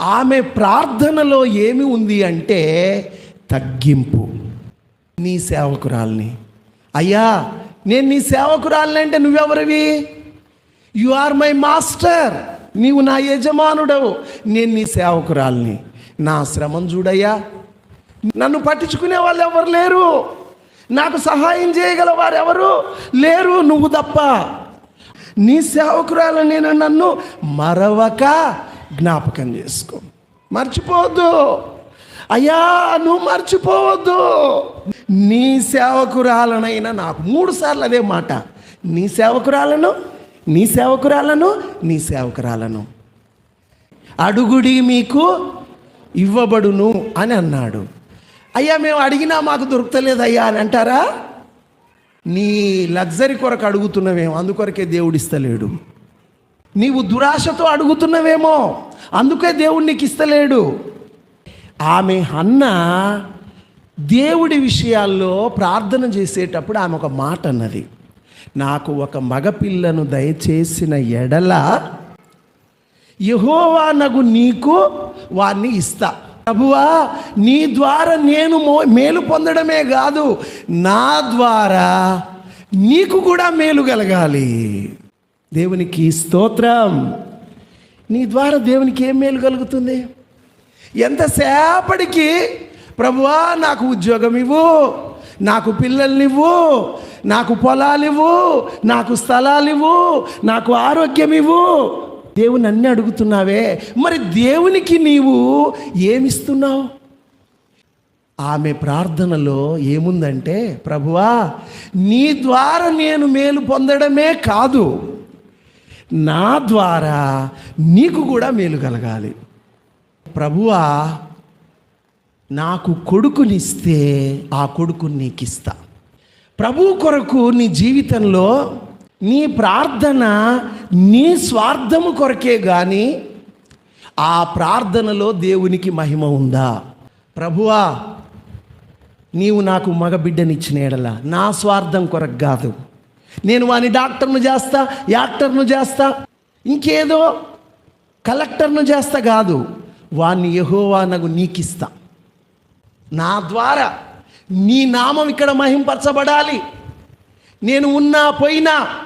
ఆమె ప్రార్థనలో ఏమి ఉంది అంటే తగ్గింపు. నీ సేవకురాల్ని. అయ్యా నేను నీ సేవకురాల్ని అంటే నువ్వెవరివి? యు ఆర్ మై మాస్టర్ నీవు నా యజమానుడవు. నేను నీ సేవకురాల్ని. నా శ్రమం చూడయ్యా. నన్ను పట్టించుకునే వాళ్ళు ఎవరు లేరు? నాకు సహాయం చేయగల వారు ఎవరు? లేరు నువ్వు తప్ప. నీ సేవకురాలు నేను నన్ను మరవక జ్ఞాపకం చేసుకో. మర్చిపోవద్దు. అయ్యా నువ్వు మర్చిపోవద్దు. నీ సేవకురాలనైనా నాకు మూడు సార్లు అదే మాట. నీ సేవకురాలను నీ సేవకురాలను నీ సేవకురాలను. అడుగుడి మీకు ఇవ్వబడును అని అన్నాడు. అయ్యా మేము అడిగినా మాకు దొరుకుతలేదు అయ్యా అని అంటారా? నీ లగ్జరీ కొరకు అడుగుతున్నామేమో అందుకొరకే దేవుడిస్తలేడు నీవు దురాశతో అడుగుతున్నవేమో. అందుకే దేవుడు నీకు ఇస్తలేడు. ఆమె అన్న దేవుడి విషయాల్లో ప్రార్థన చేసేటప్పుడు ఆమె ఒక మాట అన్నది. నాకు ఒక మగపిల్లను దయచేసిన ఎడల యహోవా నగు నీకు వారిని ఇస్తా. ప్రభువా నీ ద్వారా నేను మో- మేలు పొందడమే కాదు నా ద్వారా నీకు కూడా మేలు కలగాలి. దేవునికి స్తోత్రం. నీ ద్వారా దేవునికి ఏం మేలు కలుగుతుంది? ఎంతసేపటికి ప్రభువా నాకు ఉద్యోగం ఇవ్వు నాకు పిల్లల్నివ్వు నాకు పొలాలివ్వు నాకు స్థలాలివ్వు నాకు ఆరోగ్యం ఇవ్వు. దేవుని అన్ని అడుగుతున్నావే మరి దేవునికి నీవు ఏమిస్తున్నావు? ఆమె ప్రార్థనలో ఏముందంటే ప్రభువా నీ ద్వారా నేను మేలు పొందడమే కాదు. నా ద్వారా నీకు కూడా మేలు కలగాలి. ప్రభువా నాకు కొడుకునిస్తే ఆ కొడుకుని నీకు ఇస్తా ప్రభు కొరకు నీ జీవితంలో నీ ప్రార్థన నీ స్వార్థము కొరకే కానీ ఆ ప్రార్థనలో దేవునికి మహిమ ఉందా? ప్రభువా నీవు నాకు మగబిడ్డనిచ్చిన ఎడల నా స్వార్థం కొరకు కాదు. నేను వాని డాక్టర్ను చేస్తా యాక్టర్ను చేస్తా ఇంకేదో కలెక్టర్ను చేస్తా కాదు. వాణ్ణి యహోవా నాకు నీకిస్తా. నా ద్వారా నీ నామం ఇక్కడ మహింపరచబడాలి. నేను ఉన్నా పోయినా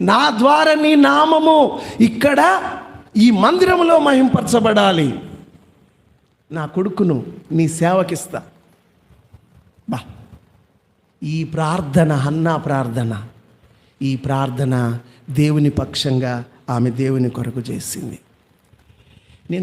నా ద్వారా నీ నామము ఇక్కడ ఈ మందిరంలో మహింపరచబడాలి. నా కొడుకును నీ సేవకిస్తా. బా. ఈ ప్రార్థన అన్నా ప్రార్థన. ఈ ప్రార్థన దేవుని పక్షంగా ఆమె దేవుని కొరకు చేసింది.